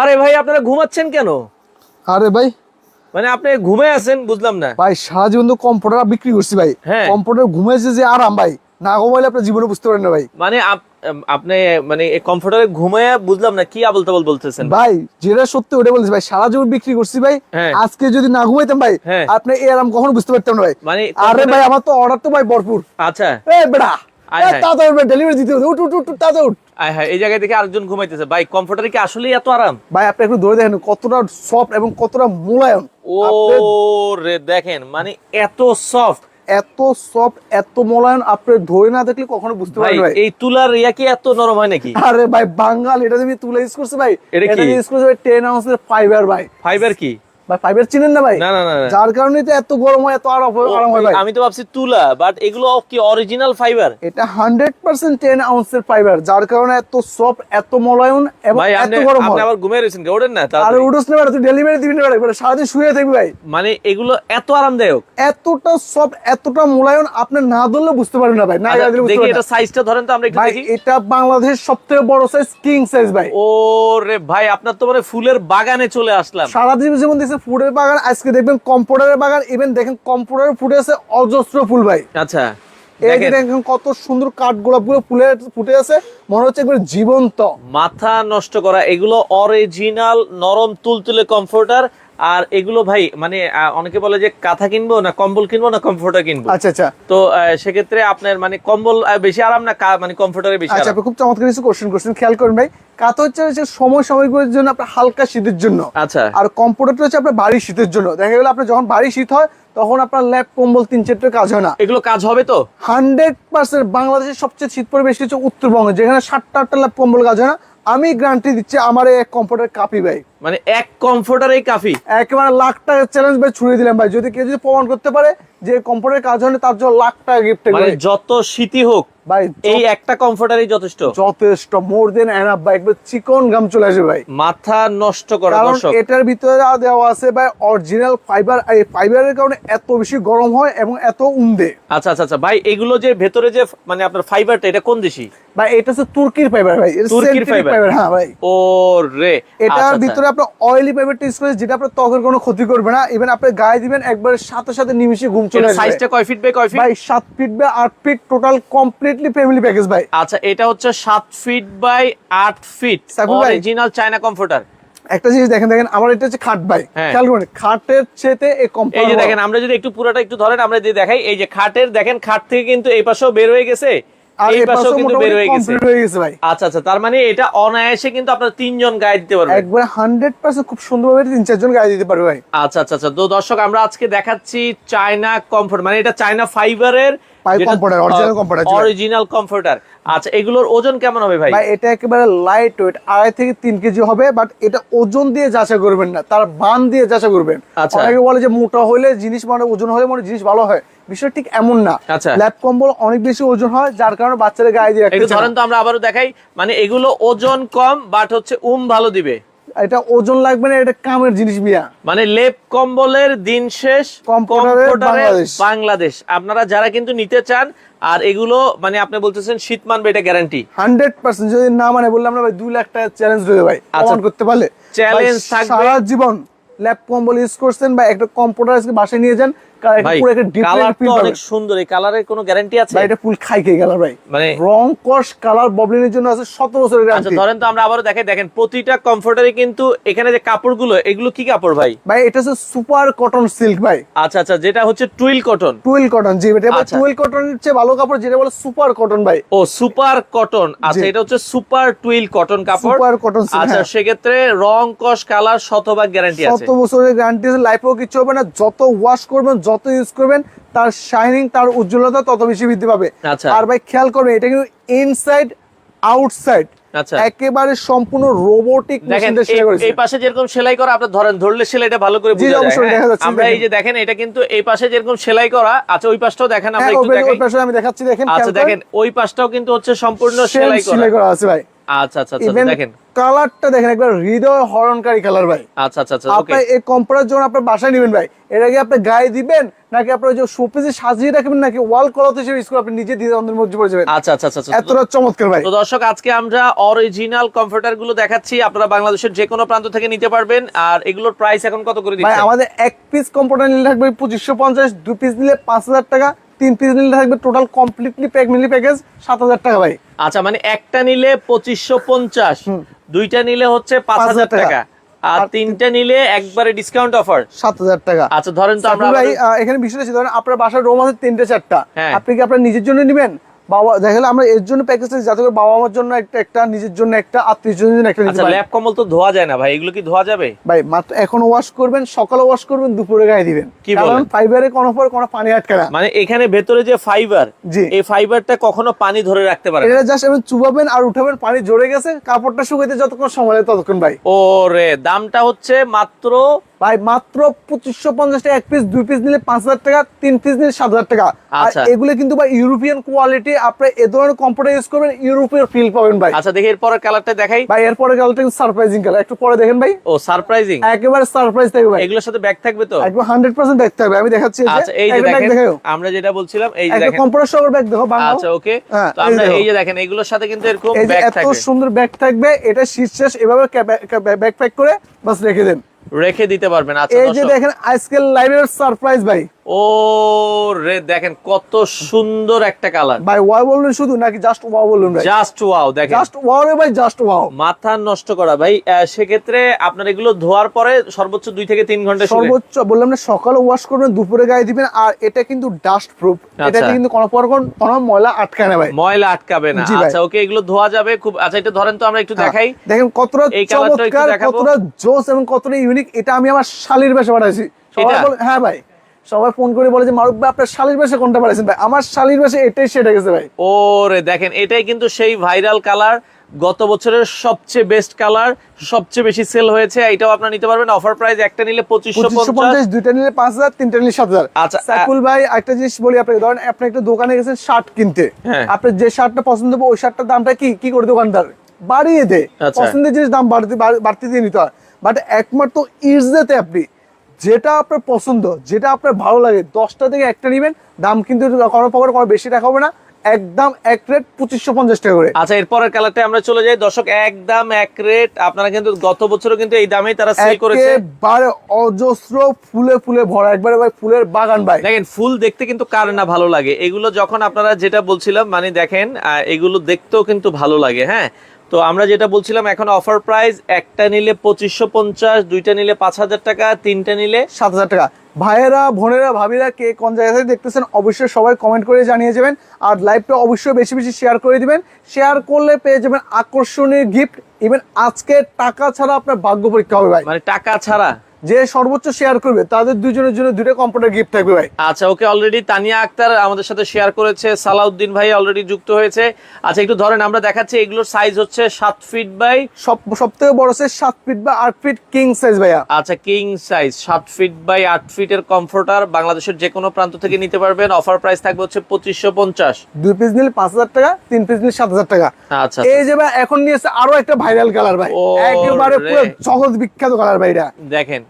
আরে ভাই আপনারা ঘুমাচ্ছেন কেন? আরে ভাই। মানে আপনি ঘুমে আছেন বুঝলাম না। ভাই সারা জীবন তো কম্পিউটার বিক্রি করছি ভাই। হ্যাঁ। কম্পিউটার ঘুমাইছে যে আরাম ভাই। না ঘুমাইলে আপনার জীবনে বুঝতে পারেন না ভাই। মানে আপনি মানে এই কমফোর্টারে ঘুমায় বুঝলাম না কি আবল তাবল বলতেছেন? ভাই যেটা সত্যি ওটা বলছি ভাই সারা জীবন বিক্রি করছি ভাই। হ্যাঁ। আজকে যদি না ঘুমাইতাম ভাই হ্যাঁ। আপনি এই আরাম কখনো বুঝতে পারতাম না ভাই। মানে আরে ভাই আমার তো অর্ডার তো ভাই ভরপুর। আচ্ছা। এ বেড়া। ডেলিভারি দিতে উঠ উঠ উঠ উঠ, তাড়াতাড়ি উঠ। আয় এই জায়গায় দেখে আরেকজন ঘুমাইতেছে। ভাই কমফোর্টারে কি আসলেই এত আরাম? ভাই আপনি একটু ধরে দেখেন কতটা সফট এবং কতটা মোলায়ম। ও রে দেখেন মানে এত সফট এত সফট এত মোলায়ম আপনি ধরে না দেখলে কখনো বুঝতে ভাই পারবেন ভাই এই তুলার ইয়া কি এত নরম হয় নাকি? আরে ভাই বাঙ্গাল এটা তুমি তুলে ইউজ করছে ভাই এটা কি? ইউজ করছে ভাই আউন্সের ফাইবার ভাই। ফাইবার কি? ভাই ফাইবার চিনেন না ভাই না না না না। যার কারণে তো এত গরম হয় এত আরাম হয় আরাম হয় ভাই আমি তো ভাবছি তুলা বাট এগুলো কি অরিজিনাল ফাইবার এটা হান্ড্রেড পার্সেন্ট টেন আউন্সের ফাইবার যার কারণে এত সফট এত মোলায়ম এবং এত আপনি গরম আপনি আবার ঘুমিয়ে রয়েছেন কে? ওঠেন না আর তাড়াতাড়ি। না তুই ডেলিভারি দিবি না ভাই সারাদিন শুয়ে থাকবি ভাই মানে এগুলো এত আরামদায়ক এতটা সফট এতটা মোলায়ম আপনি না ধরলে বুঝতে পারবেন না ভাই না আচ্ছা, বুঝতে দেখি এটা। সাইজটা ধরেন তো আমরা একটু দেখি এটা বাংলাদেশের সবথেকে বড় সাইজ কিং সাইজ ভাই ও রে ভাই আপনার তো মানে ফুলের বাগানে চলে আসলাম সারাদিন যেমন দেখছে ফুলের বাগান আজকে দেখবেন কম্পিউটারের বাগান ইভেন দেখেন কম্পিউটারের ফুটে আছে অজস্র ফুল ভাই। আচ্ছা এই দেখেন। কত সুন্দর কাঠ গোলাপগুলো ফুলে ফুটে আছে মনে হচ্ছে জীবন্ত। মাথা নষ্ট করা এগুলো অরিজিনাল নরম তুলতুলে কমফোর্টার আর এগুলো ভাই মানে অনেকে বলে যে কাঁথা কিনবো না কম্বল কিনবো না কমফোর্টার কিনবো? আচ্ছা আচ্ছা। তো সেক্ষেত্রে আপনার মানে কম্বল বেশি আরাম না মানে কমফোর্টারে বেশি আচ্ছা খুব চমৎকার কিছু কোশ্চেন করছেন খেয়াল করুন ভাই। কাত হচ্ছে যে সময় সাময়িকের জন্য আপনার হালকা শীতের জন্য। আচ্ছা। আর কম্পিউটারটা হচ্ছে আপনার ভারী শীতের জন্য। দেখা গেল আপনার যখন ভারী শীত হয় তখন আপনার ল্যাপ কম্বল তিন চারটে কাজ হয় না। এগুলো কাজ হবে তো? হান্ড্রেড পার্সেন্ট বাংলাদেশের সবচেয়ে শীত পরিবেশ হচ্ছে উত্তরবঙ্গে যেখানে সাতটা আটটা ল্যাপ কম্বল কাজ হয় না। আমি গ্যারান্টি দিচ্ছি আমার এক কম্পিউটার কাপি ভাই। মানে এক কমফোর্টারেই কাফি। একেবারে লাখ টাকার চ্যালেঞ্জ ভাই ছুড়ে দিলাম ভাই। যদি কেউ যদি প্রমাণ করতে পারে যে কম্পিউটার কাজ হয় তার জন্য লাখ টাকা গিফট মানে যত শীতই হোক ভাই এই একটা কমফোর্টারই যথেষ্ট। যথেষ্ট মোর দেন এনাফ ভাই। একবার চিকন গাম চলে আসবে ভাই। মাথা নষ্ট করা দর্শক। এটার ভিতরে দেওয়া আছে ভাই অরিজিনাল ফাইবার এই ফাইবারের কারণে এত বেশি গরম হয় এবং এত উন্দে। আচ্ছা আচ্ছা আচ্ছা ভাই এগুলো যে ভেতরে যে মানে আপনার ফাইবারটা এটা কোন দেশি? ভাই এটা হচ্ছে তুর্কির ফাইবার ভাই। তুর্কির fiber, হ্যাঁ ভাই। ও রে এটার আচ্ছা, আচ্ছা। ভিতরে আপনার অয়েলি ইউজ করে যেটা আপনার ত্বকের কোনো ক্ষতি করবে না। ইভেন আপনি গায়ে দিবেন একবার সাথে সাথে নিমিশে ঘুম চলে আসবে। সাইজটা কয় ফিট বাই কয় ফিট ভাই সাত ফিট বা আট feet total completely family package ভাই। আচ্ছা এটা হচ্ছে সাত ফিট বাই আট ফিট অরিজিনাল চায়না কমফোর্টার একটা জিনিস দেখেন দেখেন আমার এটা হচ্ছে খাট ভাই। হ্যাঁ। খেয়াল করুন খাটের চেতে এই এই যে দেখেন আমরা যদি একটু পুরোটা একটু ধরেন আমরা যদি দেখাই এই যে খাটের দেখেন খাট থেকে কিন্তু এই পাশেও বের হয়ে গেছে। আর এই এই পাশেও কিন্তু বের হয়ে গেছে। হয়ে গেছে ভাই। আচ্ছা আচ্ছা তার মানে এটা অনায়াসে কিন্তু আপনার তিনজন গাইড দিতে পারবেন একবার হান্ড্রেড পার্সেন্ট খুব সুন্দরভাবে তিন চারজন গাইড দিতে পারবে ভাই। আচ্ছা আচ্ছা আচ্ছা তো দর্শক আমরা আজকে দেখাচ্ছি চায়না কমফোর্ট মানে এটা চায়না ফাইবারের অরিজিনাল আচ্ছা এগুলোর ওজন কেমন হবে ভাই? ভাই এটা একেবারে লাইট ওয়েট আড়াই থেকে তিন কেজি হবে বাট এটা ওজন দিয়ে যাচাই করবেন না তার বান দিয়ে যাচাই করবেন। আচ্ছা। অনেকে বলে যে মোটা হলে জিনিস মানে ওজন হলে মানে জিনিস ভালো হয় বিষয় ঠিক এমন না। আচ্ছা। ল্যাপ কম্বল অনেক বেশি ওজন হয় যার কারণে বাচ্চাদের গায়ে দিয়ে ধরেন তো আমরা আবারও দেখাই মানে এগুলো ওজন কম বাট হচ্ছে উম ভালো দিবে। এটা ওজন লাগবে না এটা কামের জিনিস বিয়া মানে লেপ কম্বলের দিন শেষ বাংলাদেশ। আপনারা যারা কিন্তু নিতে চান আর এগুলো মানে আপনি বলতেছেন শীত মানবে এটা গ্যারান্টি হান্ড্রেড পার্সেন্ট যদি না মানে বললাম না ভাই দুই লাখ টাকা চ্যালেঞ্জ রয়েছে ভাই আচ্ছা। করতে পারলে থাকবে। সারা জীবন ল্যাপ কম্বল ইউজ করছেন বা একটা কম্পিউটার আজকে বাসায় নিয়ে যান কা- একটা ভাই পুরো একটা ডিফারেন্ট কালার ফিল তো পাবেন অনেক সুন্দর এই কালারের কোনো গ্যারান্টি আছে? এটা ফুল খাই খেয়ে গেল ভাই। মানে রং কস কালার ববলিনের জন্য আছে শত বছরের আচ্ছা গ্যারান্টি ধরেন তো আমরা আবারও দেখাই দেখেন প্রতিটা কমফোর্টারে কিন্তু এখানে যে কাপড়গুলো এগুলো কি কাপড় ভাই? ভাই এটা হচ্ছে সুপার কটন সিল্ক ভাই। আচ্ছা আচ্ছা যেটা হচ্ছে টুইল কটন টুয়েল কটন জি এটা আচ্ছা। টুয়েল কটনের ভালো কাপড় যেটা বলে সুপার কটন ভাই। ও সুপার কটন আচ্ছা এটা হচ্ছে সুপার টুইল কটন কাপড়। সুপার কটন আচ্ছা সেক্ষেত্রে রং কস কালার শতভাগ গ্যারান্টি আছে। শত বছরের গ্যারান্টি আছে লাইফেও কিছু হবে না যত ওয়াশ করবেন যত ইউজ করবেন তার শাইনিং তার উজ্জ্বলতা তত বেশি বৃদ্ধি পাবে। আচ্ছা। আর ভাই খেয়াল করবেন এটা কিন্তু ইনসাইড আউটসাইড আচ্ছা। একেবারে সম্পূর্ণ রোবোটিক দেখেন সেলাই এই- করেছে। এই পাশে যেরকম সেলাই করা আপনি ধরেন ধরলে সেলাইটা ভালো করে জি, বোঝা যায়। হ্যাঁ? আমরা এই দেখেন। যে দেখেন এটা কিন্তু এই পাশে যেরকম সেলাই করা আচ্ছা ওই পাশটাও দেখেন আমরা হ্যাঁ একটু ওই- ওই পাশে আমি দেখাচ্ছি দেখেন আচ্ছা দেখেন ওই পাশটাও কিন্তু হচ্ছে সম্পূর্ণ সেলাই করা। সেলাই করা আছে ভাই। আচ্ছা আচ্ছা আচ্ছা দেখেন। কালারটা দেখেন একবার হৃদয় হরণকারী কালার ভাই। আচ্ছা আচ্ছা আচ্ছা ওকে এই কম্পোটার যখন আপনার বাসায় নেবেন ভাই এটা কি আপনি গায়ে দিবেন নাকি আপনার যে শোপিসে সাজিয়ে রাখবেন নাকি ওয়াল কলত হিসেবে ইউজ করে আপনি নিজে দিয়ে অন্ধের মধ্যে পড়ে যাবেন? আচ্ছা আচ্ছা আচ্ছা। এতটা চমৎকার ভাই। তো দর্শক আজকে আমরা অরিজিনাল কমফোর্টারগুলো দেখাচ্ছি। আপনারা বাংলাদেশের যে কোনো প্রান্ত থেকে নিতে পারবেন। আর এগুলোর প্রাইস এখন কত করে ভাই আমাদের এক পিস কম্পোটার নিলে থাকবে পঁচিশশো পঞ্চাশ দু পিস নিলে পাঁচ হাজার টাকা তিন পিস নিলে থাকবে টোটাল কমপ্লিটলি প্যাক মিলি প্যাকেজ সাত হাজার টাকা ভাই। আচ্ছা মানে একটা নিলে পঁচিশশো পঞ্চাশ দুইটা নিলে হচ্ছে পাঁচ হাজার টাকা। আর তিনটা নিলে একবারে ডিসকাউন্ট অফার সাত হাজার টাকা। আচ্ছা ধরেন তো আমরা ভাই এখানে বিষয় আছে ধরেন আপনার বাসার রুম আছে তিনটে চারটা। হ্যাঁ। আপনি কি আপনার নিজের জন্য নেবেন? বাবা দেখালে আমরা এর জন্য প্যাকেজটা যাতে করে বাবা মার জন্য একটা একটা নিজের জন্য একটা আত্মীয় জন্য একটা আচ্ছা ল্যাপ কম্বল তো ধোয়া যায় না ভাই এগুলো কি ধোয়া যাবে? ভাই মাত্র এখন ওয়াশ করবেন সকালে ওয়াশ করবেন দুপুরে গায়ে দিবেন। কি বলেন? ফাইবারে কোনো পর কোনো পানি আটকে না। মানে এখানে ভেতরে যে ফাইবার জি। এই ফাইবারটা কখনো পানি ধরে রাখতে পারে এটা জাস্ট এমন চুবাবেন আর উঠাবেন পানি জড়ে গেছে কাপড়টা শুকাইতে যতক্ষণ সময় লাগে ততক্ষণ ভাই। ওরে দামটা হচ্ছে মাত্র ভাই মাত্র পঁচিশশো পঞ্চাশ টাকা এক পিস দুই পিস নিলে পাঁচ হাজার টাকা তিন পিস নিলে সাত হাজার টাকা। আর আচ্ছা। এগুলো কিন্তু ভাই ইউরোপিয়ান কোয়ালিটি আপনি এ ধরনের কম্পিউটার ইউজ করবেন ইউরোপের ফিল পাবেন ভাই। আচ্ছা দেখি এরপরের কালারটা দেখাই। ভাই এরপরে কালারটা সারপ্রাইজিং কালার একটু পরে দেখেন ভাই। ও সারপ্রাইজিং একেবারে সারপ্রাইজ থাকবে ভাই। এগুলোর সাথে ব্যাগ থাকবে তো? হান্ড্রেড পার্সেন্ট দেখতে হবে আমি দেখাচ্ছি আচ্ছা এই যে দেখেন আমরা যেটা বলছিলাম এই যে দেখেন। কম্পিউটার সহ ব্যাগ দেখো বাংলা আচ্ছা ওকে হ্যাঁ, তো আমরা এই যে দেখেন এগুলোর সাথে কিন্তু এরকম ব্যাগ এত সুন্দর ব্যাগ থাকবে এটা শীর্ষেশ এভাবে ব্যাগ প্যাক করে বাস রেখে দেন। রেখে দিতে পারবেন। আচ্ছা এই যে দেখেন আজকে লাইভের সারপ্রাইজ ভাই। ও রে দেখেন কত সুন্দর একটা কালার ভাই ওয়াও বললেন শুধু নাকি জাস্ট ওয়াও বললেন ভাই? জাস্ট ওয়াও দেখেন। জাস্ট ওয়াও রে ভাই জাস্ট ওয়াও মাথা নষ্ট করা ভাই। সেক্ষেত্রে আপনার এগুলো ধোয়ার পরে সর্বোচ্চ দুই থেকে তিন ঘণ্টা সর্বোচ্চ বললাম না সকালে ওয়াশ করবেন দুপুরে গায়ে দিবেন আর এটা কিন্তু ডাস্ট প্রুফ এটাতে আচ্ছা। কিন্তু কোনো প্রকার কোনো ময়লা আটকায় না ভাই। ময়লা আটকাবে না। আচ্ছা ওকে এগুলো ধোয়া যাবে খুব আচ্ছা এটা ধরেন তো আমরা একটু দেখাই। হ্যাঁ, দেখেন কতটা চমৎকার কতটা জোস এবং কতটা ইউনিক এটা আমি আমার শালির বেশে পাঠাইছি এটা? হ্যাঁ ভাই। সবাই ফোন করে বলে যে মারুফ ভাই আপনার শালির বেশে কোনটা পাঠাইছেন ভাই আমার শালির বেশে এটাই সেটা গেছে ভাই। ও রে দেখেন এটাই কিন্তু সেই ভাইরাল কালার। গত বছরের সবচেয়ে বেস্ট কালার সবচেয়ে বেশি সেল হয়েছে। এটাও আপনারা নিতে পারবেন। অফার প্রাইস একটা নিলে পঁচিশশো পঞ্চাশ। দুইটা নিলে পাঁচ হাজার তিনটা নিলে সাত হাজার। আচ্ছা, সাইকুল ভাই একটা জিনিস বলি আপনাকে। ধরেন আপনি একটা দোকানে গেছেন শার্ট কিনতে। হ্যাঁ। আপনার যে শার্টটা পছন্দ হবে ওই শার্টটার দামটা কি কি করে দোকানদার? বাড়িয়ে দে আচ্ছা। পছন্দের জিনিস দাম বাড়তি বাড়তি দিয়ে নিতে হয়। বাট একমাত্র ইজদেতে আপনি যেটা আপনার পছন্দ যেটা আপনার ভালো লাগে দশটা থেকে একটা নিবেন দাম কিন্তু কোনো প্রকার কোনো বেশি রাখা হবে না একদম এক রেট পঁচিশশো পঞ্চাশ টাকা করে। আচ্ছা এরপরের কালারটা আমরা চলে যাই। দর্শক একদম এক রেট আপনারা কিন্তু গত বছরও কিন্তু এই দামেই তারা সেল করেছে। একেবারে অজস্র ফুলে ফুলে ভরা একবারে ভাই ফুলের বাগান ভাই। দেখেন ফুল দেখতে কিন্তু কার না ভালো লাগে। এগুলো যখন আপনারা যেটা বলছিলাম মানে দেখেন আহ, এগুলো দেখতেও কিন্তু ভালো লাগে হ্যাঁ? তো আমরা যেটা বলছিলাম, এখন অফার প্রাইস একটা নিলে পঁচিশশো পঞ্চাশ, দুইটা নিলে পাঁচ হাজার টাকা, তিনটা নিলে সাত হাজার টাকা। ভাইয়েরা, বোনেরা, ভাবিরা, কে কোন জায়গা থেকে দেখতেছেন, অবশ্যই সবাই কমেন্ট করে জানিয়ে যাবেন আর লাইভটা অবশ্যই বেশি বেশি শেয়ার করে দিবেন। শেয়ার করলে পেয়ে যাবেন আকর্ষণীয় গিফট ইভেন আজকে টাকা ছাড়া আপনার ভাগ্য পরীক্ষা হবে ভাই। মানে টাকা ছাড়া? যে সর্বোচ্চ শেয়ার করবে তাদের দুজনের জন্য দুটো কম্পিউটার গিফট থাকবে ভাই। আচ্ছা ওকে অলরেডি তানিয়া আক্তার আমাদের সাথে শেয়ার করেছে সালাউদ্দিন ভাই অলরেডি যুক্ত হয়েছে। আচ্ছা একটু ধরেন আমরা দেখাচ্ছি এগুলোর সাইজ হচ্ছে সাত ফিট বাই সব সব থেকে বড় সাইজ সাত ফিট বা আট ফিট কিং সাইজ ভাইয়া। আচ্ছা কিং সাইজ সাত ফিট বাই আট ফিটের কমফোর্টার বাংলাদেশের যে কোনো প্রান্ত থেকে নিতে পারবেন। অফার প্রাইস থাকবে হচ্ছে পঁচিশশো পঞ্চাশ। দুই পিস নিলে পাঁচ হাজার টাকা তিন পিস নিলে সাত হাজার টাকা। আচ্ছা এই যে ভাই এখন নিয়েছে আরও একটা ভাইরাল কালার ভাই। একেবারে পুরো জগৎ বিখ্যাত কালার ভাই এটা দেখেন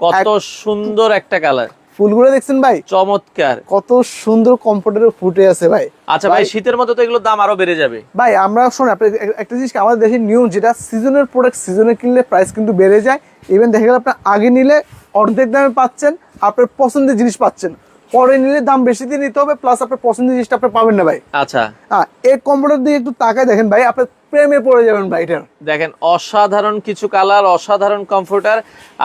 কত সুন্দর একটা কালার। ফুলগুলো দেখছেন ভাই? চমৎকার। কত সুন্দর কম্পোর্টের ফুটে আছে ভাই। আচ্ছা ভাই শীতের মতো তো এগুলোর দাম আরও বেড়ে যাবে। ভাই আমরা শোন আপনি একটা জিনিস আমাদের দেশের নিয়ম যেটা সিজনের প্রোডাক্ট সিজনে কিনলে প্রাইস কিন্তু বেড়ে যায়। ইভেন দেখা গেল আপনার আগে নিলে অর্ধেক দামে পাচ্ছেন আপনার পছন্দের জিনিস পাচ্ছেন। পরে নিলে দাম বেশি দিয়ে নিতে হবে প্লাস আপনার পছন্দের জিনিসটা আপনি পাবেন না ভাই। আচ্ছা। হ্যাঁ এই কম্পিউটার দিয়ে একটু তাকায় দেখেন ভাই আপনার প্রেমে পড়ে যাবেন ভাই এটার দেখেন অসাধারণ কিছু কালার অসাধারণ কম্পিউটার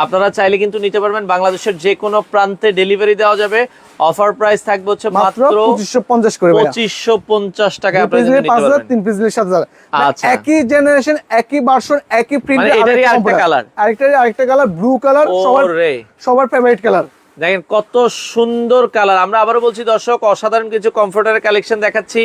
আপনারা চাইলে কিন্তু নিতে পারবেন বাংলাদেশের যে কোনো প্রান্তে ডেলিভারি দেওয়া যাবে। অফার প্রাইস থাকবে হচ্ছে মাত্র মাত্র পঁচিশশো পঞ্চাশ করে ভাই পঁচিশশো পঞ্চাশ টাকা পাঁচ নিতে হাজার পারবেন। তিন পিস নিলে সাত হাজার। মানে আচ্ছা। একই জেনারেশন একই ভার্সন একই প্রিন্ট আরেকটা colour। আরেকটা আরেকটা কালার ব্লু কালার সবার সবার ফেভারিট কালার দেখেন কত সুন্দর কালার আমরা আবারও বলছি দর্শক অসাধারণ কিছু কমফোর্টারের কালেকশন দেখাচ্ছি।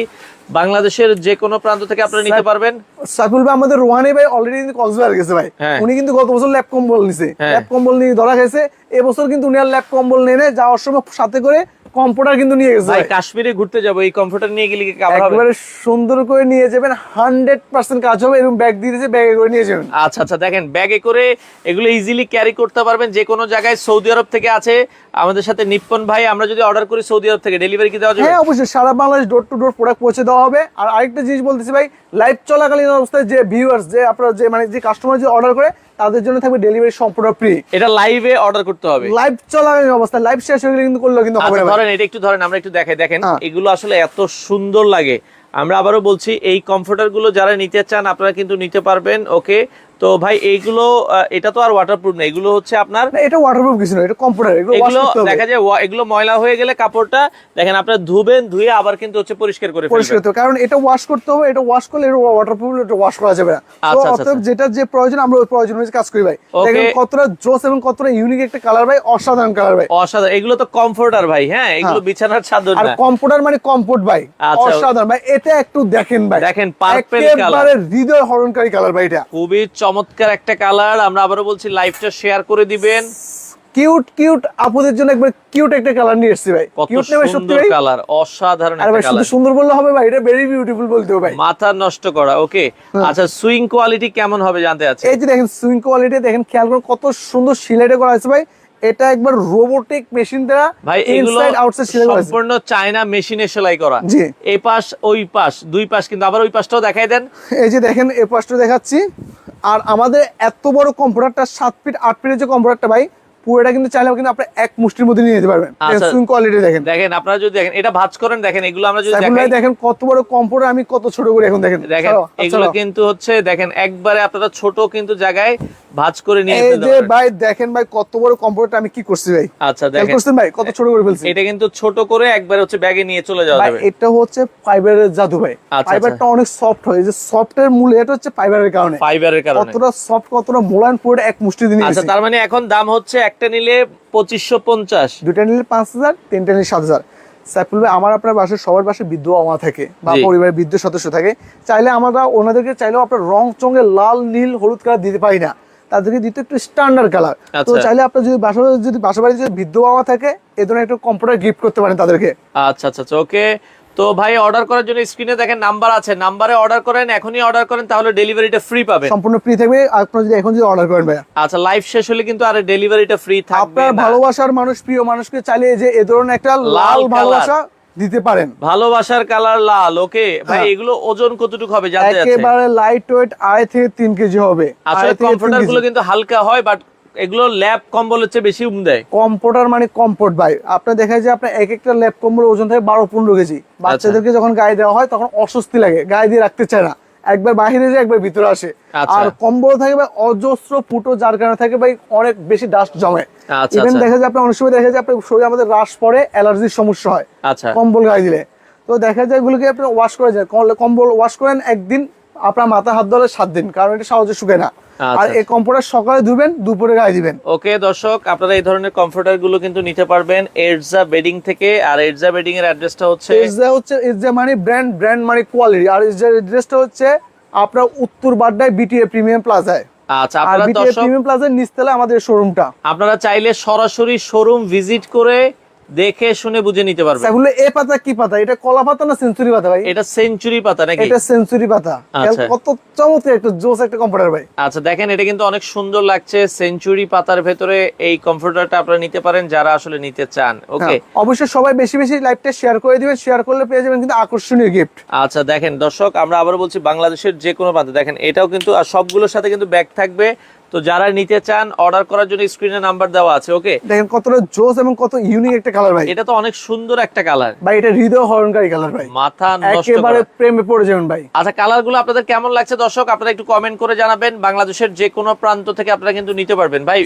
বাংলাদেশের যে কোনো প্রান্ত থেকে আপনারা নিতে পারবেন। সাকুল ভাই আমাদের রোহানি ভাই অলরেডি কিন্তু কক্সবাজার গেছে ভাই। হ্যাঁ। উনি কিন্তু গত বছর ল্যাপ কম্বল নিছে। ল্যাপ কম্বল নিয়ে ধরা গেছে এবছর কিন্তু উনি আর ল্যাপ কম্বল নেয় যাওয়ার সময় সাথে করে কম্পিউটার কিন্তু নিয়ে গেছে ভাই। কাশ্মীরে ঘুরতে যাব এই কমফোর্টার নিয়ে গেলে কি কাভার হবে? একেবারে সুন্দর করে নিয়ে যাবেন হান্ড্রেড পার্সেন্ট কাজ হবে এরকম ব্যাগ দিয়ে দিয়েছে ব্যাগে করে নিয়ে যাবেন। আচ্ছা আচ্ছা দেখেন ব্যাগে করে এগুলো ইজিলি ক্যারি করতে পারবেন যে কোনো জায়গায় সৌদি আরব থেকে আছে। আমাদের সাথে নিপ্পন ভাই আমরা যদি অর্ডার করি সৌদি আরব থেকে ডেলিভারি কি দেওয়া যাবে? হ্যাঁ অবশ্যই সারা Bangladesh door to door product পৌঁছে দেওয়া হবে। আর আরেকটা জিনিস বলতেছি ভাই লাইভ চলাকালীন অবস্থায় যে ভিউয়ার্স যে আপনার যে মানে যে কাস্টমার যে অর্ডার করে তাদের জন্য থাকবে ডেলিভারি সম্পূর্ণ ফ্রি এটা লাইভে অর্ডার করতে হবে। লাইভ চলাকালীন অবস্থায় লাইভ শেষ হয়ে গেলে কিন্তু করলেও কিন্তু হবে আচ্ছা না। ধরেন এটা একটু ধরেন আমরা একটু দেখাই। দেখেন হ্যাঁ। এগুলো আসলে এত সুন্দর লাগে। আমরা আবারও বলছি এই কমফোর্টারগুলো যারা নিতে চান আপনারা কিন্তু নিতে পারবেন ওকে তো ভাই এইগুলো এটা তো আর ওয়াটারপ্রুফ না এগুলো হচ্ছে আপনার না, এটা ওয়াটারপ্রুফ কিছু না এটা কম্পিউটার এগুলো এগুলো দেখা যায় এগুলো ময়লা হয়ে গেলে কাপড়টা দেখেন আপনারা ধুবেন ধুয়ে আবার কিন্তু হচ্ছে পরিষ্কার করে পরিষ্কার করতে। কারণ এটা ওয়াশ করতে হবে এটা ওয়াশ করলে এটা ওয়াটারপ্রুফ এটা ওয়াশ করা যাবে না। আচ্ছা, আচ্ছা, অতএব যেটা যে প্রয়োজন আমরা ওই প্রয়োজন অনুযায়ী কাজ করি ভাই। দেখেন কতটা জোস এবং কতটা ইউনিক একটা কালার ভাই অসাধারণ কালার ভাই। অসাধারণ এগুলো তো কমফোর্টার ভাই হ্যাঁ এগুলো বিছানার চাদর না আর না। কম্পিউটার মানে কমফোর্ট ভাই আচ্ছা। অসাধারণ ভাই এটা একটু দেখেন ভাই। দেখেন, purple একেবারে হৃদয় হরণকারী কালার ভাই এটা। খুবই চমৎকার একটা কালার। আমরা আবারও বলছি লাইভটা শেয়ার করে দিবেন। কিউট কিউট আপুদের জন্য একবার কিউট একটা কালার নিয়ে এসেছি ভাই। কিউট নেবে সত্যি ভাই? কালার অসাধারণ একটা ভাই শুধু সুন্দর বললে হবে ভাই এটা ভেরি বিউটিফুল বলতে হবে ভাই। মাথা নষ্ট করা ওকে? আচ্ছা সুইং কোয়ালিটি কেমন হবে জানতে আছে এই যে দেখেন সুইং কোয়ালিটি দেখেন খেয়াল করুন কত সুন্দর সিলাইটা করা আছে ভাই। এটা একবার রোবোটিক মেশিন দ্বারা ভাই এগুলো ইনসাইড আউটসাইড সিলাই করা সম্পূর্ণ চায়না মেশিনে সেলাই করা। জি। এই পাশ ওই পাশ দুই পাশ কিন্তু আবার ওই পাশটাও দেখাই দেন। এই যে দেখেন এই পাশটা দেখাচ্ছি। আর আমাদের এত বড় কম্পিউটারটা সাত ফিট আট ফিটের যে কম্পিউটারটা ভাই পুরোটা কিন্তু চাইলে কিন্তু আপনি এক মুষ্টির মধ্যে নিয়ে যেতে পারবেন। আচ্ছা। সুইং কোয়ালিটি দেখেন। দেখেন আপনারা যদি দেখেন এটা ভাঁজ করেন দেখেন এগুলো আমরা যদি দেখেন কত বড় আমি কত ছোট করে এখন দেখেন। দেখেন আচ্ছা, এগুলো কিন্তু হচ্ছে দেখেন একবারে আপনারা ছোট কিন্তু জায়গায় ভাঁজ করে নিয়ে এই যে পারবেন। ভাই দেখেন ভাই কত বড় আমি কি করছি ভাই? আচ্ছা দেখেন। করছেন ভাই কত ছোট করে ফেলছি? এটা কিন্তু ছোট করে একবার হচ্ছে ব্যাগে নিয়ে চলে যাওয়া যাবে। এটা হচ্ছে ফাইবারের জাদু ভাই। আচ্ছা, ফাইবারটা অনেক সফট হয় যে সফটের মূল এটা হচ্ছে ফাইবারের কারণে। ফাইবারের কারণে। কতটা সফট কতটা মোলায়ন পুরোটা এক মুষ্টি দিয়ে আচ্ছা তার মানে এখন দাম হচ্ছে একটা নিলে পঁচিশশো পঞ্চাশ। দুটা নিলে পাঁচ হাজার তিনটা নিলে সাত হাজার। সাইফুল ভাই আমার আপনার বাসায় সবার বাসায় বিদ্যুৎ আমা থাকে বা পরিবারের বিদ্যুৎ সদস্য থাকে। চাইলে আমরা ওনাদেরকে চাইলেও আপনার রং চঙে লাল নীল হলুদ কালার দিতে পারি না। তাদেরকে দিতে একটু স্ট্যান্ডার্ড কালার তো আচ্ছা। চাইলে আপনার যদি বাসা যদি বাসা বাড়ি যদি বিদ্যুৎ আমা থাকে এই ধরনের একটা কম্পিউটার গিফট করতে পারেন তাদেরকে। আচ্ছা আচ্ছা আচ্ছা ওকে। তো ভাই অর্ডার করার জন্য স্ক্রিনে দেখেন নাম্বার আছে। নাম্বারে অর্ডার করেন এখনই অর্ডার করেন তাহলে ডেলিভারিটা ফ্রি পাবেন। সম্পূর্ণ ফ্রি থাকবে আপনার যদি এখন যদি অর্ডার করেন ভাইয়া। আচ্ছা লাইভ শেষ হলে কিন্তু আর ডেলিভারিটা ফ্রি থাকবে আপনার ভালোবাসার মানুষ প্রিয় মানুষকে চালিয়ে যে এ ধরনের একটা লাল। ভালোবাসা দিতে পারেন। ভালোবাসার কালার লাল ওকে? ভাই হ্যাঁ। এগুলো ওজন কতটুকু হবে? জানতে যাচ্ছে একেবারে লাইট ওয়েট আড়াই থেকে তিন কেজি হবে। আসলে তিন কমফোর্টারগুলো কিন্তু হালকা হয় বাট এগুলো ল্যাব কম্বলের চেয়ে বেশি দেয়। কম্পোর্টার মানে কম্পোর্ট ভাই। আপনার দেখা যায় আপনার এক একটা ল্যাপ কম্বল ওজন থাকে বারো পনেরো কেজি। আচ্ছা। বাচ্চাদেরকে যখন গায়ে দেওয়া হয় তখন অস্বস্তি লাগে। গায়ে দিয়ে রাখতে চায় না। একবার বাইরে যায় একবার ভিতরে আসে। আচ্ছা। আর কম্বল থাকে ভাই অজস্র ফুটো যার কারণে থাকে ভাই অনেক বেশি ডাস্ট জমে। ইভেন আচ্ছা। দেখা যায় আপনার অনেক সময় দেখা যায় আপনার শরীরে আমাদের রাশ পড়ে অ্যালার্জির সমস্যা হয়। কম্বল গায়ে দিলে। তো দেখা যায় এগুলোকে আপনি ওয়াশ করে যায় কম্বল ওয়াশ করেন একদিন আপনার মাথা হাত ধরে সাত দিন। কারণ এটা সহজে শুকে না। আর এই কম্পিউটার সকালে ধুবেন দুপুরে গায়ে দিবেন। ওকে দর্শক আপনারা এই ধরনের কমফোর্টারগুলো কিন্তু নিতে পারবেন এরজা বেডিং থেকে। আর এরজা বেডিং এর অ্যাড্রেসটা হচ্ছে এসজা হচ্ছে এসজা মানে ব্র্যান্ড ব্র্যান্ড মানে কোয়ালিটি আর এসজা ড্রেসটা হচ্ছে আপনার উত্তর বাড্ডায় বিটিএ প্রিমিয়াম প্লাজায় আচ্ছা আপনারা দর্শক প্রিমিয়াম প্লাজার নিচতলা আমাদের শোরুমটা আপনারা চাইলে সরাসরি শোরুম ভিজিট করে দেখে শুনে বুঝে নিতে সেগুলো এ পাতা কি পাতা? এটা কলা পাতা না সেঞ্চুরি পাতা ভাই? এটা সেঞ্চুরি পাতা নাকি? এটা সেঞ্চুরি পাতা। আচ্ছা। কত চমৎকার একটা জোস একটা কম্পিউটার ভাই। আচ্ছা দেখেন এটা কিন্তু অনেক সুন্দর লাগছে। সেঞ্চুরি পাতার ভেতরে এই কমফোর্টারটা আপনারা নিতে পারেন যারা আসলে নিতে চান। ওকে হ্যাঁ, অবশ্যই সবাই বেশি বেশি লাইভটা শেয়ার করে দিবেন। শেয়ার করলে পেয়ে যাবেন কিন্তু আকর্ষণীয় গিফট আচ্ছা দেখেন দর্শক আমরা আবার বলছি বাংলাদেশের যে কোনো প্রান্তে দেখেন এটাও কিন্তু আর সবগুলোর সাথে কিন্তু ব্যাগ থাকবে। তো যারা নিতে চান অর্ডার করার জন্য স্ক্রিনে নাম্বার দেওয়া আছে ওকে দেখেন কতটা জোস এবং কত ইউনিক একটা কালার ভাই। এটা তো অনেক সুন্দর একটা কালার ভাই এটা হৃদয় হরণকারী কালার ভাই। মাথা নষ্ট একেবারে প্রেমে পড়ে যাবেন ভাই। আচ্ছা কালারগুলো আপনাদের কেমন লাগছে দর্শক? আপনারা একটু কমেন্ট করে জানাবেন। বাংলাদেশের যে কোনো প্রান্ত থেকে আপনারা কিন্তু নিতে পারবেন। ভাই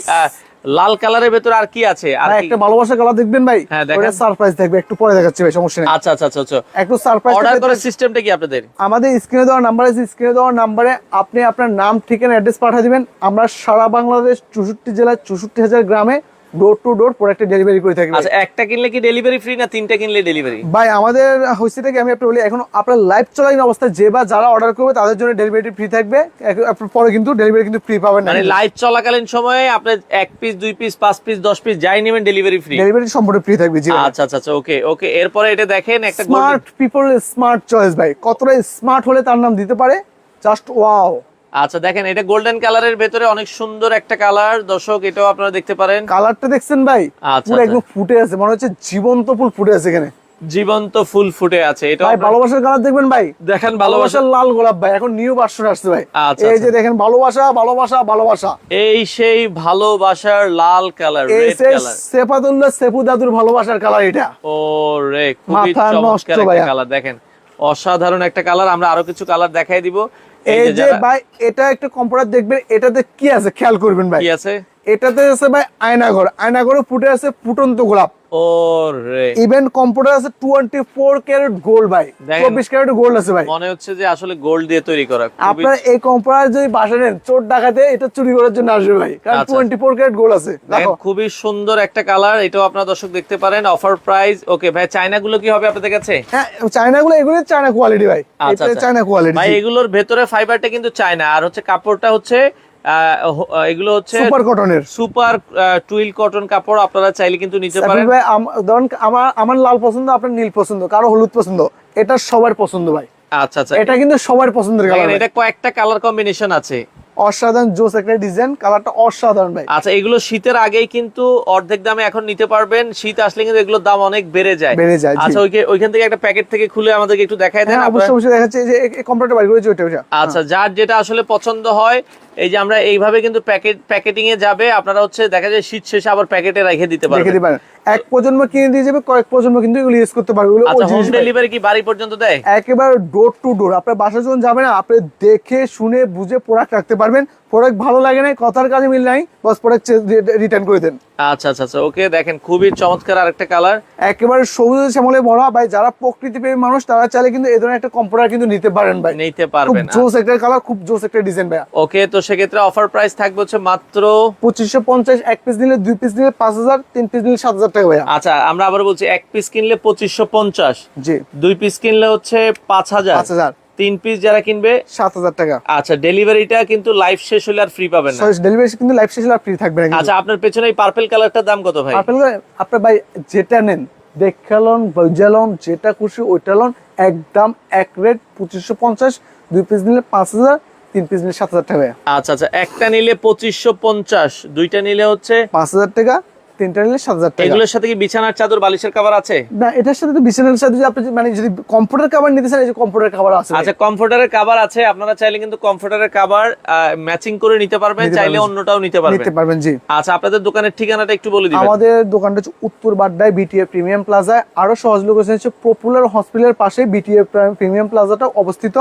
লাল কালারের ভেতরে আর কি আছে? আর একটা ভালোবাসা কালার দেখবেন ভাই? হ্যাঁ, ওটা সারপ্রাইজ দেখবে একটু পরে দেখাচ্ছি ভাই সমস্যা নেই। আচ্ছা আচ্ছা আচ্ছা আচ্ছা। একটু সারপ্রাইজ অর্ডার করার সিস্টেমটা কি আপনাদের? আমাদের স্ক্রিনে দেওয়া নাম্বার আছে স্ক্রিনে দেওয়া নাম্বারে আপনি আপনার নাম ঠিকানা অ্যাড্রেস পাঠিয়ে দিবেন। আমরা সারা বাংলাদেশ চৌষট্টি জেলার চৌষট্টি হাজার গ্রামে ডোর টু ডোর প্রোডাক্টে ডেলিভারি করে থাকি আচ্ছা একটা কিনলে কি ডেলিভারি ফ্রি না তিনটা কিনলে ডেলিভারি ভাই আমাদের হয়েছে থেকে আমি আপনি বলি এখন আপনার লাইভ চলাকালীন অবস্থায় যে বা যারা অর্ডার করবে তাদের জন্য ডেলিভারি ফ্রি থাকবে। পরে কিন্তু ডেলিভারি কিন্তু ফ্রি পাবেন না। মানে লাইভ চলাকালীন সময়ে আপনি এক পিস দুই পিস পাঁচ পিস দশ পিস যাই নেবেন ডেলিভারি ফ্রি ডেলিভারি সম্পূর্ণ ফ্রি থাকবে জি আচ্ছা আচ্ছা আচ্ছা ওকে ওকে এরপরে এটা দেখেন একটা স্মার্ট পিপল স্মার্ট চয়েস ভাই। কতটা স্মার্ট হলে তার নাম দিতে পারে? জাস্ট ওয়াও আচ্ছা দেখেন এটা গোল্ডেন কালারের ভেতরে অনেক সুন্দর একটা কালার দর্শক এটাও আপনারা দেখতে পারেন। কালারটা দেখছেন ভাই? আচ্ছা, পুরো আচ্ছা। একদম ফুটে আছে মনে হচ্ছে জীবন্ত ফুল ফুটে আছে এখানে। জীবন্ত ফুল ফুটে আছে এটা ভাই ভালোবাসার কালার দেখবেন ভাই? দেখেন ভালোবাসা ভালোবাসার লাল গোলাপ ভাই এখন নিউ ভার্সন আসছে ভাই। আচ্ছা, এই যে। দেখেন ভালোবাসা ভালোবাসা ভালোবাসা। এই সেই ভালোবাসার লাল colour red colour Sefadullah Sefu দাদুর ভালোবাসার কালার এটা। ও রে খুবই চমৎকার একটা কালার দেখেন অসাধারণ একটা কালার আমরা আরও কিছু কালার দেখাই দিব। এই যে ভাই এটা একটা কম্পিউটার দেখবেন এটাতে কি আছে? খেয়াল করবেন ভাই। কি আছে? এটাতে আছে ভাই আয়নাঘর। আয়নাঘরে ফুটে আছে ফুটন্ত গোলাপ। ও রে ইভেন কম্পিউটার আছে টোয়েন্টি ফোর ক্যারেট গোল্ড ভাই। দেখেন। চব্বিশ ক্যারেট গোল্ড আছে ভাই। মনে হচ্ছে যে আসলে গোল্ড দিয়ে তৈরি করা। খুবই আপনার এই কম্পিউটার যদি বাসা নেন চোর ডাকাতে এটা চুরি করার জন্য আসবে ভাই। কারণ আচ্ছা। টোয়েন্টি ফোর ক্যারেট গোল্ড আছে দেখো। খুবই সুন্দর একটা কালার এটাও আপনারা দর্শক দেখতে পারেন। অফার প্রাইস ওকে ভাই চায়না গুলো কি হবে আপনাদের কাছে? হ্যাঁ চায়না গুলো এগুলো চায়না কোয়ালিটি ভাই। আচ্ছা, এটা আচ্ছা। চায়না কোয়ালিটি ভাই এগুলোর ভেতরে ফাইবারটা কিন্তু চায়না। আর হচ্ছে কাপড়টা হচ্ছে এগুলো হচ্ছে সুপার কটনের। সুপার টুইল কটন কাপড় আপনারা চাইলে কিন্তু নিতে পারেন। ভাই ধরুন আমার আমার লাল পছন্দ আপনার নীল পছন্দ কারও হলুদ পছন্দ এটা সবার পছন্দ ভাই। আচ্ছা আচ্ছা। এটা কিন্তু সবার পছন্দের কালার এটা কয়েকটা কালার কম্বিনেশন আছে। অসাধারণ জোস একটা ডিজাইন কালারটা অসাধারণ ভাই। আচ্ছা এগুলো শীতের আগেই কিন্তু অর্ধেক দামে এখন নিতে পারবেন। শীত আসলে কিন্তু এগুলোর দাম অনেক বেড়ে যায়। বেড়ে যায়, আচ্ছা ওইখান থেকে একটা প্যাকেট থেকে খুলে আমাদেরকে একটু দেখাই দেন হ্যাঁ অবশ্যই অবশ্যই দেখাচ্ছে যে কম্পিউটার বাড়ি আচ্ছা যার যেটা আসলে পছন্দ হয় এই যে আমরা এইভাবে কিন্তু প্যাকেট প্যাকেটিং এ যাবে আপনারা হচ্ছে দেখা যায় শীত শেষে আবার প্যাকেটে রেখে দিতে পারবেন পারবেন। দিতে পারেন এক প্রজন্ম কিনে দিয়ে যাবে কয়েক প্রজন্ম কিন্তু এগুলো ইউজ করতে পারবে। আচ্ছা হোম ডেলিভারি কি বাড়ি পর্যন্ত দেয়? একেবারে ডোর টু ডোর আপনার বাসা যখন যাবেন না আপনি দেখে শুনে বুঝে প্রোডাক্ট রাখতে পারবেন। প্রোডাক্ট ভালো লাগে না কথার কাজে মিল নাই। প্রোডাক্ট রিটার্ন করে দেন। আচ্ছা আচ্ছা আচ্ছা ওকে দেখেন খুবই চমৎকার আরেকটা কালার একেবারে সবুজ শ্যামলে ভরা ভাই যারা প্রকৃতি প্রেমী মানুষ তারা চাইলে কিন্তু এই ধরনের একটা কম্পিউটার কিন্তু নিতে পারেন ভাই। নিতে পারবেন জোস একটা কালার খুব জোস একটা ডিজাইন ভাই ওকে তো সেক্ষেত্রে অফার প্রাইস থাকবে হচ্ছে মাত্র পঁচিশশো পঞ্চাশ এক পিস নিলে দুই পিস নিলে পাঁচ হাজার তিন পিস নিলে সাত হাজার টাকা ভাইয়া। আচ্ছা আমরা আবার বলছি এক পিস কিনলে পঁচিশশো পঞ্চাশ জি। দুই পিস কিনলে হচ্ছে পাঁচ হাজার। পাঁচ হাজার। তিন পিস যারা কিনবে সাত হাজার টাকা। আচ্ছা ডেলিভারিটা কিন্তু লাইভ শেষ হলে আর ফ্রি পাবেন না। ডেলিভারি কিন্তু লাইফ শেষে ফ্রি থাকবে না আচ্ছা আপনার পেছনে এই পার্পল কালারটার দাম কত ভাই? আপেল আপনার ভাই যেটা নেন দেখালন বুঝালন যেটা খুশি ওইটা লন একদম এক রেট পঁচিশশো পঞ্চাশ দুই পিস নিলে পাঁচ হাজার তিন পিস নিলে সাত হাজার টাকা। আচ্ছা আচ্ছা একটা নিলে পঁচিশশো পঞ্চাশ দুইটা নিলে হচ্ছে পাঁচ হাজার টাকা তিনটা নিলে সাত হাজার টাকা। এগুলোর সাথে কি বিছানার চাদর বালিশের কভার আছে? না এটার সাথে তো বিছানার সাথে আপনি মানে যদি কম্পিউটার কাভার নিতে চান এই যে কম্পিউটার কাভার আছে। আচ্ছা কমফোর্টারের কাভার আছে আপনারা চাইলে কিন্তু কমফোর্টারের কাভার ম্যাচিং করে নিতে পারবেন চাইলে অন্যটাও নিতে পারবেন। নিতে পারবেন জি। আচ্ছা আপনাদের দোকানের ঠিকানাটা একটু বলে দিবেন। আমাদের দোকানটা হচ্ছে উত্তর বাড্ডায় বিটিএ প্রিমিয়াম প্লাজায় আরও সহজ লোকেশন হচ্ছে পপুলার হসপিটালের পাশে বিটিএ প্রিমিয়াম প্লাজাটা অবস্থিত।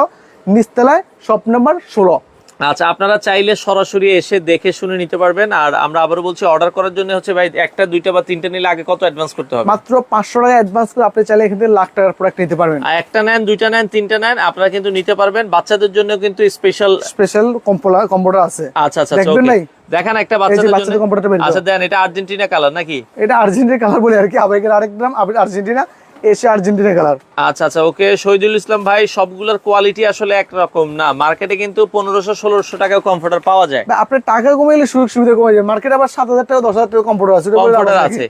নিচতলায় শপ নাম্বার ষোলো। আচ্ছা আপনারা চাইলে সরাসরি এসে দেখে শুনে নিতে পারবেন। আর আমরা আবারও বলছি অর্ডার করার জন্য হচ্ছে ভাই একটা দুইটা বা তিনটা নিলে আগে কত অ্যাডভান্স করতে হবে? মাত্র পাঁচশো টাকা অ্যাডভান্স করে আপনি চাইলে এখান থেকে লাখ টাকার প্রোডাক্ট নিতে পারবেন। আর একটা নেন দুইটা নেন তিনটা নেন আপনারা কিন্তু নিতে পারবেন। বাচ্চাদের জন্য কিন্তু স্পেশাল স্পেশাল কম্পোলা কম্পিউটার আছে। আচ্ছা আচ্ছা দেখবেন okay. ভাই? দেখান একটা বাচ্চাদের জন্য। আচ্ছা দেন এটা আর্জেন্টিনা কালার নাকি? এটা আর্জেন্টিনা কালার বলে আর কি আবেগের আরেক নাম আর্জেন্টিনা এসে আর্জেন্টিনা কালার। আচ্ছা আচ্ছা ওকে শহীদুল ইসলাম ভাই সবগুলোর কোয়ালিটি আসলে একরকম না মার্কেটে কিন্তু পনেরোশো ষোলোশো টাকাও কমফোর্টার পাওয়া যায়। আপনার টাকা কমে গেলে সুযোগ সুবিধা কমে যাবে মার্কেট আবার সাত হাজার টাকা দশ হাজার টাকা কম্পিউটার আছে। এটা বলে লাভ কমফোর্টার আছে।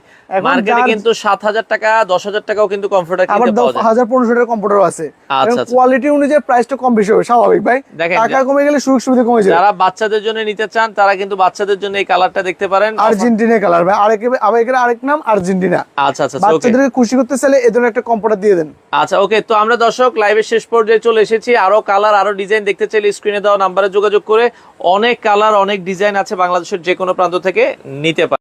মার্কেটে কিন্তু সাত হাজার টাকা দশ হাজার টাকাও কিন্তু কমফোর্টার আবার কিনতে যায়। হাজার পনেরোশো টাকা কম্পিউটার আছে। আচ্ছা, আচ্ছা। কোয়ালিটি অনুযায়ী প্রাইসটা কম বেশি হবে স্বাভাবিক ভাই। টাকা কমে গেলে সুযোগ সুবিধা কমে যাবে। যারা বাচ্চাদের জন্য নিতে চান তারা কিন্তু বাচ্চাদের জন্য এই কালারটা দেখতে পারেন। আর্জেন্টিনা কালার ভাই। আরেক নাম আর্জেন্টিনা। আচ্ছা আচ্ছা বাচ্চাদেরকে খুশি করতে চাইলে ধরনের একটা কম্পিউটার দিয়ে দেন। আচ্ছা ওকে, তো আমরা দর্শক লাইভের শেষ পর্যায়ে চলে এসেছি। আরও কালার আরও ডিজাইন দেখতে চাইলে স্ক্রিনে দেওয়া নাম্বারে যোগাযোগ করে অনেক কালার অনেক ডিজাইন আছে বাংলাদেশের যে কোনো প্রান্ত থেকে নিতে পারেন।